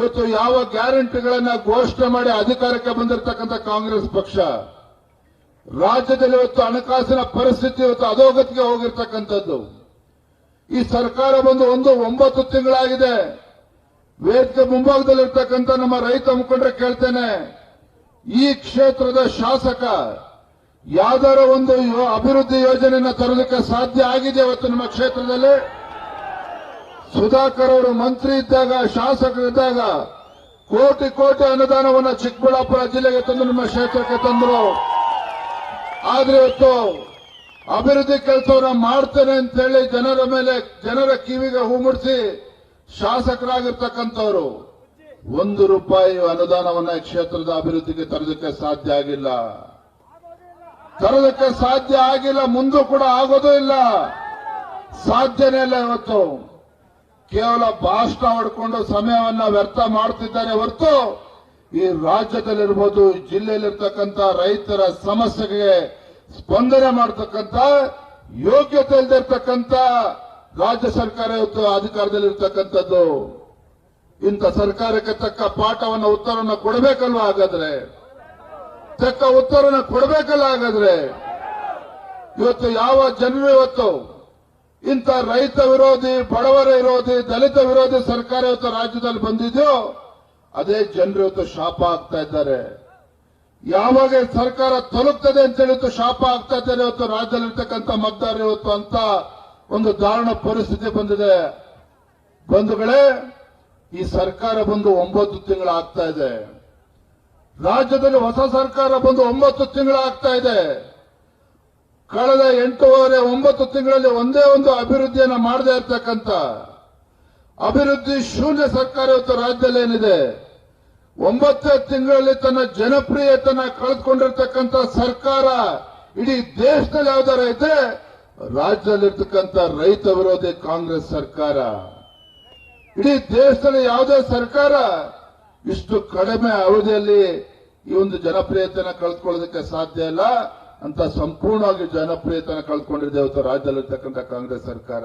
ಇವತ್ತು ಯಾವ ಗ್ಯಾರಂಟಿಗಳನ್ನ ಘೋಷಣೆ ಮಾಡಿ ಅಧಿಕಾರಕ್ಕೆ ಬಂದಿರತಕ್ಕಂಥ ಕಾಂಗ್ರೆಸ್ ಪಕ್ಷ, ರಾಜ್ಯದಲ್ಲಿ ಇವತ್ತು ಹಣಕಾಸಿನ ಪರಿಸ್ಥಿತಿ ಇವತ್ತು ಅಧೋಗತಿಗೆ ಹೋಗಿರ್ತಕ್ಕಂಥದ್ದು. ಈ ಸರ್ಕಾರ ಬಂದು ಒಂದು ಒಂಬತ್ತು ತಿಂಗಳಾಗಿದೆ. ವೇದಿಕೆ ಮುಂಭಾಗದಲ್ಲಿರ್ತಕ್ಕಂಥ ನಮ್ಮ ರೈತ ಮುಖಂಡರು ಕೇಳ್ತೇನೆ, ಈ ಕ್ಷೇತ್ರದ ಶಾಸಕ ಯಾವ್ದಾರ ಒಂದು ಅಭಿವೃದ್ಧಿ ಯೋಜನೆಯನ್ನ ತರೋದಕ್ಕೆ ಸಾಧ್ಯ ಆಗಿದೆ ಇವತ್ತು ನಮ್ಮ ಕ್ಷೇತ್ರದಲ್ಲಿ? ಸುಧಾಕರ್ ಅವರು ಮಂತ್ರಿ ಇದ್ದಾಗ, ಶಾಸಕರಿದ್ದಾಗ ಕೋಟಿ ಕೋಟಿ ಅನುದಾನವನ್ನು ಚಿಕ್ಕಬಳ್ಳಾಪುರ ಜಿಲ್ಲೆಗೆ ತಂದು ನಮ್ಮ ಕ್ಷೇತ್ರಕ್ಕೆ ತಂದರು. ಆದ್ರೆ ಇವತ್ತು ಅಭಿವೃದ್ಧಿ ಕೆಲಸವನ್ನ ಮಾಡ್ತೇನೆ ಅಂತ ಹೇಳಿ ಜನರ ಮೇಲೆ, ಜನರ ಕಿವಿಗೆ ಹೂ ಮುಡಿಸಿ ಶಾಸಕರಾಗಿರ್ತಕ್ಕಂಥವ್ರು. ಒಂದು ರೂಪಾಯಿ ಅನುದಾನವನ್ನ ಕ್ಷೇತ್ರದ ಅಭಿವೃದ್ಧಿಗೆ ತರೋದಕ್ಕೆ ಸಾಧ್ಯ ಆಗಿಲ್ಲ. ತರೋದಕ್ಕೆ ಸಾಧ್ಯ ಆಗಿಲ್ಲ, ಮುಂದೂ ಕೂಡ ಆಗೋದೂ ಇಲ್ಲ. ಸಾಧ್ಯನೇ ಇಲ್ಲ ಇವತ್ತು. ಕೇವಲ ಭಾಷಣ ಹೊಡ್ಕೊಂಡು ಸಮಯವನ್ನ ವ್ಯರ್ಥ ಮಾಡ್ತಿದ್ದಾರೆ ಹೊರತು ಈ ರಾಜ್ಯದಲ್ಲಿರ್ಬೋದು, ಜಿಲ್ಲೆಯಲ್ಲಿರ್ತಕ್ಕಂಥ ರೈತರ ಸಮಸ್ಯೆಗೆ ಸ್ಪಂದನೆ ಮಾಡತಕ್ಕಂಥ, ಯೋಗ್ಯತೆ ಇಲ್ದಿರ್ತಕ್ಕಂಥ ರಾಜ್ಯ ಸರ್ಕಾರ ಇವತ್ತು ಅಧಿಕಾರದಲ್ಲಿರ್ತಕ್ಕಂಥದ್ದು. ಇಂಥ ಸರ್ಕಾರಕ್ಕೆ ತಕ್ಕ ಪಾಠವನ್ನ, ಉತ್ತರವನ್ನು ಕೊಡಬೇಕಲ್ವಾ ಹಾಗಾದ್ರೆ? ತಕ್ಕ ಉತ್ತರವನ್ನು ಕೊಡಬೇಕಲ್ಲ ಹಾಗಾದ್ರೆ? ಇವತ್ತು ಯಾವ ಜನರು ಇವತ್ತು ಇಂಥ ರೈತ ವಿರೋಧಿ, ಬಡವರ ವಿರೋಧಿ, ದಲಿತ ವಿರೋಧಿ ಸರ್ಕಾರ ಇವತ್ತು ರಾಜ್ಯದಲ್ಲಿ ಬಂದಿದೆಯೋ, ಅದೇ ಜನರು ಇವತ್ತು ಶಾಪ ಆಗ್ತಾ ಇದ್ದಾರೆ. ಯಾವಾಗ ಸರ್ಕಾರ ತಲುಪ್ತದೆ ಅಂತ ಹೇಳಿ ಶಾಪ ಆಗ್ತಾ ಇದ್ದಾರೆ ಇವತ್ತು ರಾಜ್ಯದಲ್ಲಿರ್ತಕ್ಕಂಥ ಮತದಾರರು ಇವತ್ತು ಅಂತ ಒಂದು ದಾರುಣ ಪರಿಸ್ಥಿತಿ ಬಂದಿದೆ. ಬಂಧುಗಳೇ, ಈ ಸರ್ಕಾರ ಬಂದು ಒಂಬತ್ತು ತಿಂಗಳು ಆಗ್ತಾ ಇದೆ. ರಾಜ್ಯದಲ್ಲಿ ಹೊಸ ಸರ್ಕಾರ ಬಂದು ಒಂಬತ್ತು ತಿಂಗಳು ಆಗ್ತಾ ಇದೆ. ಕಳೆದ ಎಂಟೂವರೆ, ಒಂಬತ್ತು ತಿಂಗಳಲ್ಲಿ ಒಂದೇ ಒಂದು ಅಭಿವೃದ್ಧಿಯನ್ನು ಮಾಡದೇ ಇರ್ತಕ್ಕಂಥ ಅಭಿವೃದ್ಧಿ ಶೂನ್ಯ ಸರ್ಕಾರ ಇವತ್ತು ರಾಜ್ಯದಲ್ಲಿ ಏನಿದೆ, ಒಂಬತ್ತೇ ತಿಂಗಳಲ್ಲಿ ತನ್ನ ಜನಪ್ರಿಯತನ ಕಳೆದುಕೊಂಡಿರ್ತಕ್ಕಂಥ ಸರ್ಕಾರ ಇಡೀ ದೇಶದಲ್ಲಿ ಯಾವ್ದಾರ ಐತೆ ರಾಜ್ಯದಲ್ಲಿರ್ತಕ್ಕಂಥ ರೈತ ವಿರೋಧಿ ಕಾಂಗ್ರೆಸ್ ಸರ್ಕಾರ. ಇಡೀ ದೇಶದಲ್ಲಿ ಯಾವುದೇ ಸರ್ಕಾರ ಇಷ್ಟು ಕಡಿಮೆ ಅವಧಿಯಲ್ಲಿ ಈ ಒಂದು ಜನಪ್ರಿಯತೆಯನ್ನು ಕಳೆದುಕೊಳ್ಳೋದಕ್ಕೆ ಸಾಧ್ಯ ಇಲ್ಲ. ಅಂತ ಸಂಪೂರ್ಣವಾಗಿ ಜನಪ್ರಿಯತನ ಇವತ್ತು ರಾಜ್ಯದಲ್ಲಿರ್ತಕ್ಕಂಥ ಕಾಂಗ್ರೆಸ್ ಸರ್ಕಾರ.